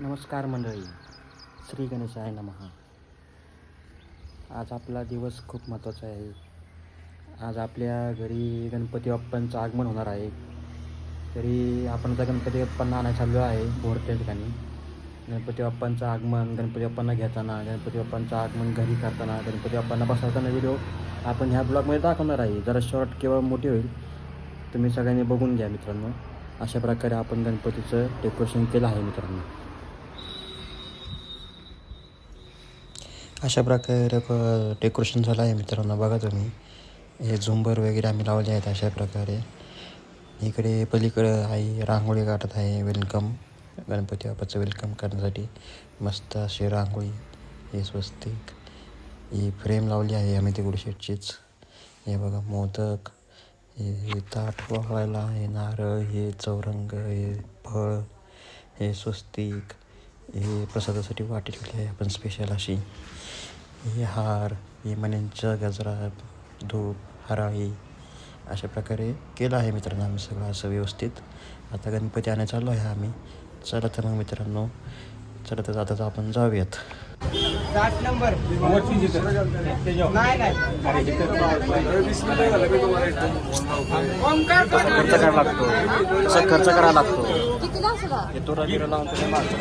नमस्कार मंडळी. श्री गणेशाय नमः. आज आपला दिवस खूप महत्त्वाचा आहे. आज आपल्या घरी गणपती बाप्पांचं आगमन होणार आहे. तरी आपण आता गणपती बाप्पांना आणायला चाललो आहे भोर त्या ठिकाणी. गणपती बाप्पांचं आगमन गणपती बाप्पांना घेताना गणपती बाप्पांचं आगमन घरी करताना गणपती बाप्पांना बसवताना व्हिडिओ आपण ह्या ब्लॉगमध्ये दाखवणार आहे. जरा शॉर्ट किंवा मोठी होईल. तुम्ही सगळ्यांनी बघून घ्या मित्रांनो. अशा प्रकारे आपण गणपतीचं डेकोरेशन केलं आहे मित्रांनो. अशा प्रकारे क- डेकोरेशन झालं आहे मित्रांनो. बघा तुम्ही. हे झुंबर वगैरे आम्ही लावले आहेत अशा प्रकारे. इकडे पलीकडं आई रांगोळी काढत आहे. वेलकम गणपती बाप्पाचं वेलकम करण्यासाठी. मस्त अशी रांगोळी. हे स्वस्तिक ही फ्रेम लावली आहे आम्ही ते गुडशेटचीच हे बघा मोदक. हे हे ताट वाळायला हे नारळ हे चौरंग हे फळ. हे स्वस्तिक हे प्रसादासाठी वाटी ठेवली आहे. आपण स्पेशल अशी हे हार हे मण्यांचा गजरा धूप हराळी अशा प्रकारे केलं आहे मित्रांनो आम्ही सगळं असं व्यवस्थित. आता गणपती आणायला चाललो आहे आम्ही. चला तर मग मित्रांनो चला तर आता आपण जाऊयात. साठ नंबर. नाही नाही. ओंकार खर्च करायला लागतो. कसा खर्च करायला लागतो. किती असला हे तो रजिरा लावून तुम्ही मारतो.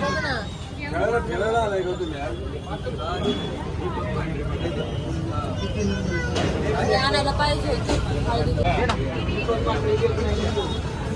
आणायला पाहिजे.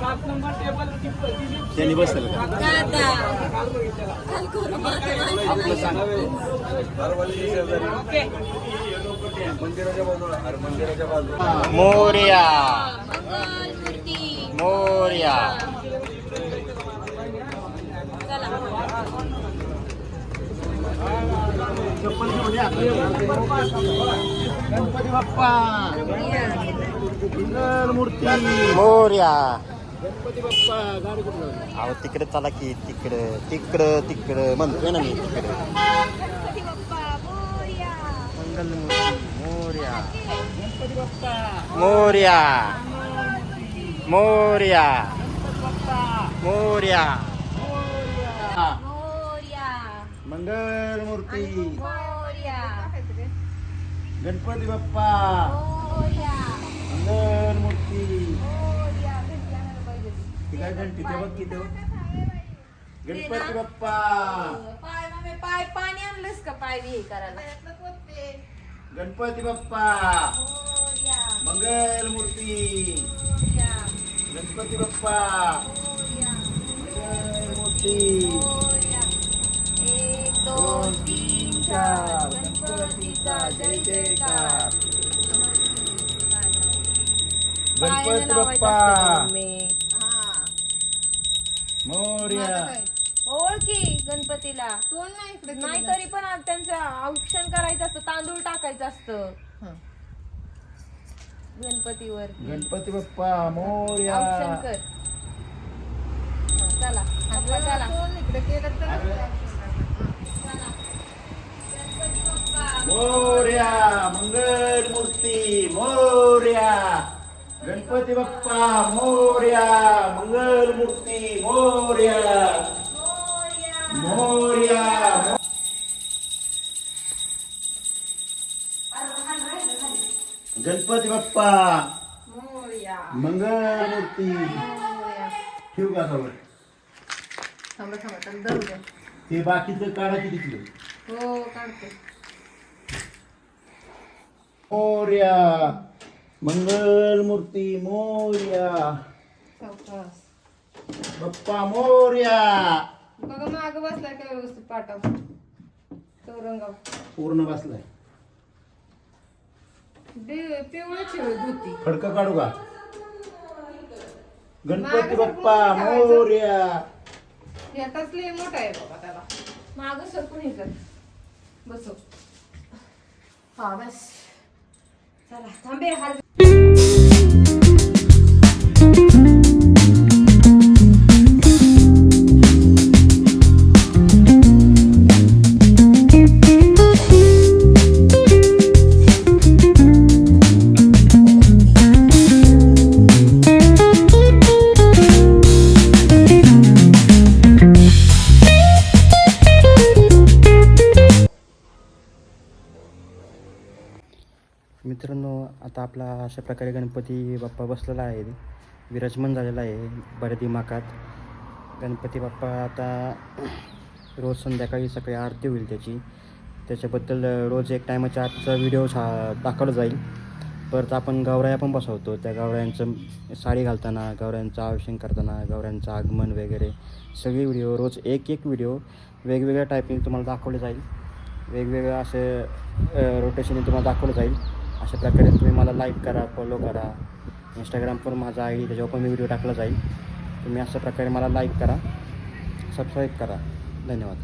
सात नंबर टेबल त्यांनी बसलं मोर्या. मोर्या. चला. गणपती बाप्पा. मूर्ती. मोर्या. गणपती बाप्पा गाडी कुठलं अहो तिकडे चला की तिकडं तिकडं तिकडं म्हणतोय ना मी तिकडे. गणपती बाप्पा मोरया. मंगलमूर्ती मोर्या. गणपती बाप्पा. मोर्या. मोर्या. बाप्पा. मोर्या. मोरया. मंगल मूर्ती मोरया. गणपती बाप्पा. मंगल मूर्ती मोरया घंटी आणायला पाहिजे होती. ती काय घंटी ते बघ. की ते बघ. गणपती बाप्पा पाय मामे पाय पाणी आणलंस का? पाय हे करायला. गणपती बाप्पा मंगल मूर्ती गणपती बाप्पा मंगल मूर्ती एक दोन तीन चार. गणपतीचा जय जयकार. गणपती बाप्पा मोर्या. ओळखी गणपतीला. नाही तरी पण आज त्यांचं औक्षण करायचं असतं तांदूळ टाकायचं असतं. गणपतीवर. गणपती बाप्पा मोर्या. औक्षण कर. हा, चला. आपलं चला. चला. गणपती बाप्पा मोर्या मंगल मूर्ती मोर्या. गणपती बाप्पा मोर्या मंगल मूर्ती मोर्या मोरया. मोर्या गणपती बाप्पा मोरया. मंगल मूर्ती मोरया. ठेवू का समोर थांबा थांबा थांबा धरू द्या. ते बाकीचं काढा किती किलो हो काढते मोर्या मंगल मूर्ती मोर्या. सावकाश. बाप्पा मोर्या. बघा माग बसलाय का व्यवस्थित पाठव चौरंगाव पूर्ण बसलाय. पिवळं ठेव धुती. फडकं काढू का? गणपती बाप्पा मोर्या. यातच लय मोठा आहे बाबा त्याला. माग सरकून हे कर बसव. हा बस. चला थांबे हार मित्रांनो आता आपला अशा प्रकारे गणपती बाप्पा बसलेला आहे. विराजमान झालेला आहे बऱ्या दिमाखात गणपती बाप्पा आता रोज संध्याकाळी सकाळी आरती होईल त्याची. त्याच्याबद्दल रोज एक टायमाच्या आजचा व्हिडिओ छा दाखवला जाईल. परत आपण गावराया पण बसवतो. त्या गौरायांचं साडी घालताना गावऱ्यांचं आविष्ण करताना गावऱ्यांचं आगमन वगैरे सगळे व्हिडिओ रोज एक एक व्हिडिओ वेगवेगळ्या टायपिंग तुम्हाला दाखवले जाईल. वेगवेगळं असे रोटेशनने तुम्हाला दाखवलं जाईल. अशा प्रकारे तुम्ही मला लाईक करा फॉलो करा. इंस्टाग्रामवर माझा आय डी त्याच्यावर पण मी व्हिडिओ टाकला जाईल. तुम्ही अशा प्रकारे मला लाईक करा सबस्क्राईब करा. धन्यवाद.